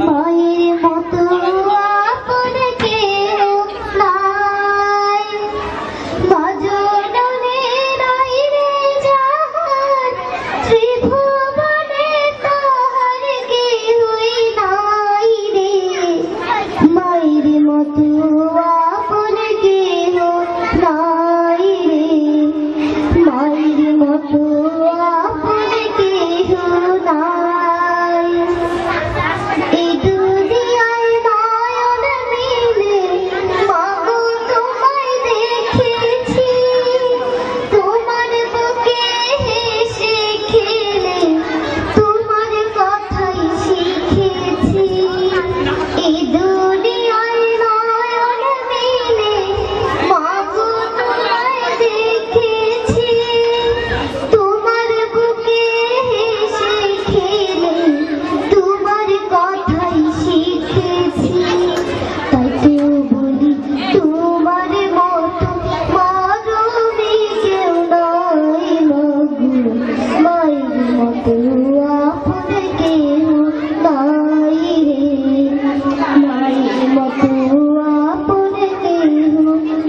মায়ের মতো আপনাকে নাই নজরনে নাই রে জাহান ত্রিভুবনে তাহার কেউই নাই মতো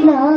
নাই